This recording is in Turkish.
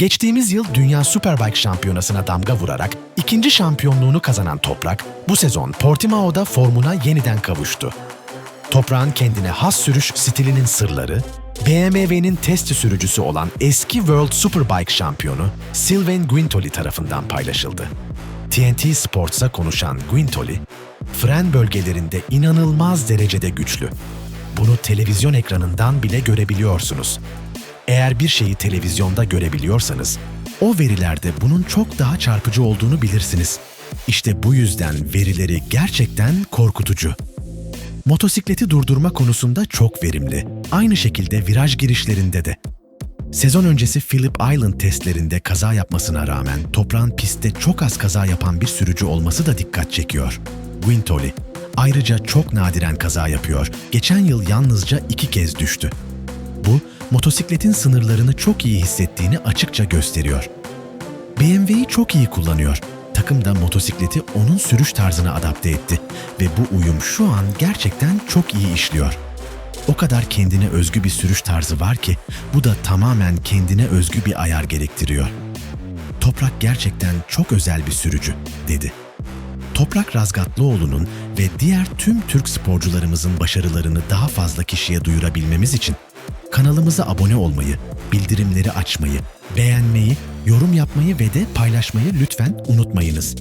Geçtiğimiz yıl Dünya Superbike Şampiyonası'na damga vurarak ikinci şampiyonluğunu kazanan Toprak, bu sezon Portimao'da formuna yeniden kavuştu. Toprağın kendine has sürüş stilinin sırları, BMW'nin testi sürücüsü olan eski World Superbike şampiyonu Sylvain Guintoli tarafından paylaşıldı. TNT Sports'a konuşan Guintoli, fren bölgelerinde inanılmaz derecede güçlü. Bunu televizyon ekranından bile görebiliyorsunuz. Eğer bir şeyi televizyonda görebiliyorsanız, o verilerde bunun çok daha çarpıcı olduğunu bilirsiniz. İşte bu yüzden verileri gerçekten korkutucu. Motosikleti durdurma konusunda çok verimli. Aynı şekilde viraj girişlerinde de. Sezon öncesi Phillip Island testlerinde kaza yapmasına rağmen toprağın pistte çok az kaza yapan bir sürücü olması da dikkat çekiyor. Guintoli ayrıca çok nadiren kaza yapıyor. Geçen yıl yalnızca iki kez düştü. Bu, motosikletin sınırlarını çok iyi hissettiğini açıkça gösteriyor. BMW'yi çok iyi kullanıyor. Takım da motosikleti onun sürüş tarzına adapte etti ve bu uyum şu an gerçekten çok iyi işliyor. O kadar kendine özgü bir sürüş tarzı var ki bu da tamamen kendine özgü bir ayar gerektiriyor. Toprak gerçekten çok özel bir sürücü, dedi. Toprak Razgatlıoğlu'nun ve diğer tüm Türk sporcularımızın başarılarını daha fazla kişiye duyurabilmemiz için kanalımıza abone olmayı, bildirimleri açmayı, beğenmeyi, yorum yapmayı ve de paylaşmayı lütfen unutmayınız.